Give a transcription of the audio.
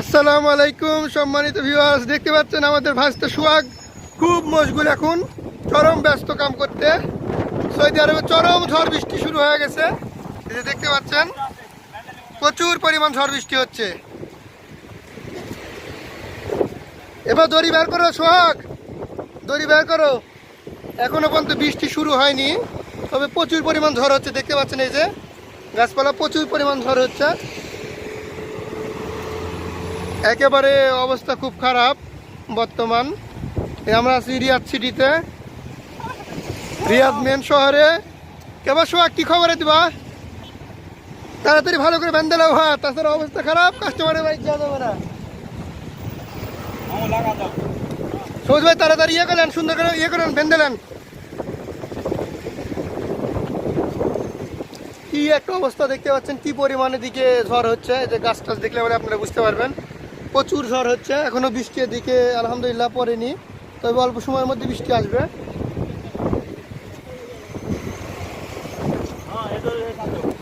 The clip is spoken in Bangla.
আসসালামু আলাইকুম, সম্মানিত ভিউয়ার্স দেখতে পাচ্ছেন আমাদের ভাস্তা সুয়াগ খুব মশগুল এখন, চরম ব্যস্ত কাম করতে। সৌদি আরবে চরম ঝড় বৃষ্টি শুরু হয়ে গেছে। যে দেখতে পাচ্ছেন, প্রচুর পরিমাণ ঝড় বৃষ্টি হচ্ছে। এবার দড়ি বের করো সোহাগ। দড়ি বের করো। এখনও পর্যন্ত বৃষ্টি শুরু হয়নি, তবে প্রচুর পরিমাণ ঝড় হচ্ছে, দেখতে পাচ্ছেন এই যে। গাছপালা প্রচুর পরিমাণ ঝড় হচ্ছে। একেবারে অবস্থা খুব খারাপ বর্তমান। আমরা আছি রিয়াদ সিটিতে। রিয়াদ মেন শহরে। কেবল সোহাগ, কি খবরে দিবা? তাড়াতাড়ি ভালো করে বেঁধে নাও হ্যাঁ তাছাড়া অবস্থা খারাপ। কাস্টমারের বাইক যাওয়া যাবে না। সবুজ ভাই, তাড়াতাড়ি ইয়ে করলেন সুন্দর করে ইয়ে করেন বেঁধেলেন কি একটা অবস্থা দেখতে পাচ্ছেন, কি পরিমাণে দিকে ঝড় হচ্ছে যে গাছ টাছ দেখলে আপনারা বুঝতে পারবেন। প্রচুর ঝড় হচ্ছে এখনও বৃষ্টি এদিকে আলহামদুলিল্লাহ পড়েনি, তবে অল্প সময়ের মধ্যে বৃষ্টি আসবে। হ্যাঁ